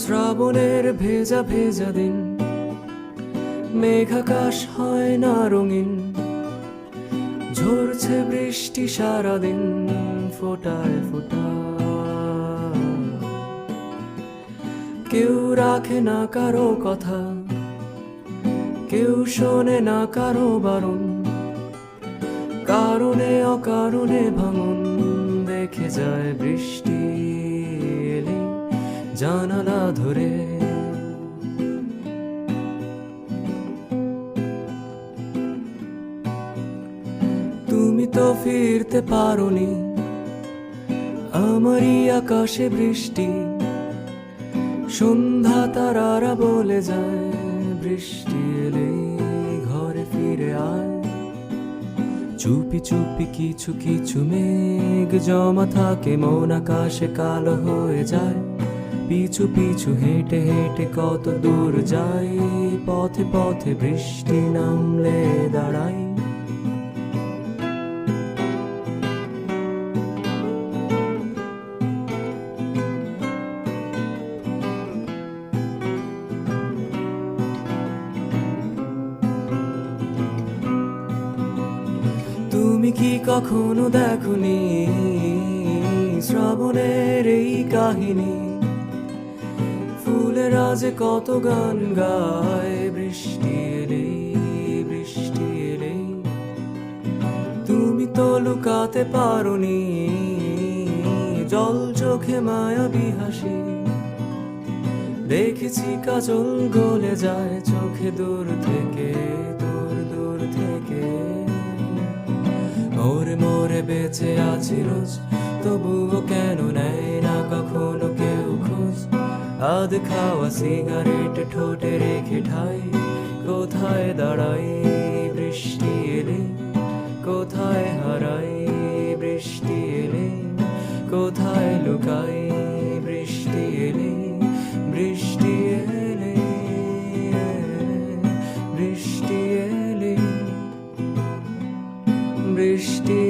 শ্রাবণের ভেজা ভেজা দিন। মেঘাকাশ হয় না রঙিন। ঝরছে বৃষ্টি সারাদিন, ফোটায় ফোটা। কেউ রাখে না কারও কথা, কেউ শোনে না কারও বারণ। কারণে অকারণে ভাঙন, দেখে যায় বৃষ্টি জানালা ধরে। তুমি তো ফিরতে পারোনি, আমারই আকাশে বৃষ্টি। সন্ধ্যা তারারা বলে যায়, বৃষ্টি এলে ঘরে ফিরে আয়। চুপি চুপি কিছু কিছু মেঘ জমা থাকে, মন আকাশে কালো হয়ে যায়। পিছু পিছু হেঁটে হেঁটে কত দূর যাই, পথে পথে বৃষ্টি নামলে দাঁড়াই। তুমি কি কখনো দেখনি শ্রাবণের এই কাহিনী? আজে কত গান গায়, বৃষ্টি এলে বৃষ্টি এলে তুমি তো লুকাতে পারোনি, জল চোখে মায়াবী হাসি দেখেছি কাজল গলে যায় চোখে দূর থেকে, দূর দূর থেকে। মোরে মোরে বেঁচে আছি রোজ, তবুও কেন আধ খাওয়া সিগারেট ঠোঁটে রেখে ঠাই। কোথায় দাঁড়াই বৃষ্টি এলে? কোথায় হারাই বৃষ্টি এলে? কোথায় লুকাই বৃষ্টি এলে? বৃষ্টি এলে বৃষ্টি এলে। বৃষ্টি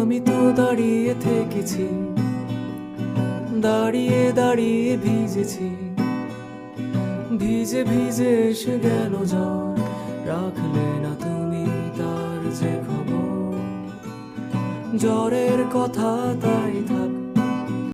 আমি তো দাঁড়িয়ে থেকেছি, দাঁড়িয়ে দাঁড়িয়ে ভিজেছি। ভিজে ভিজে এসে গেল জ্বর, রাখলে না তুমি তার যে খবর। জ্বরের কথা তাই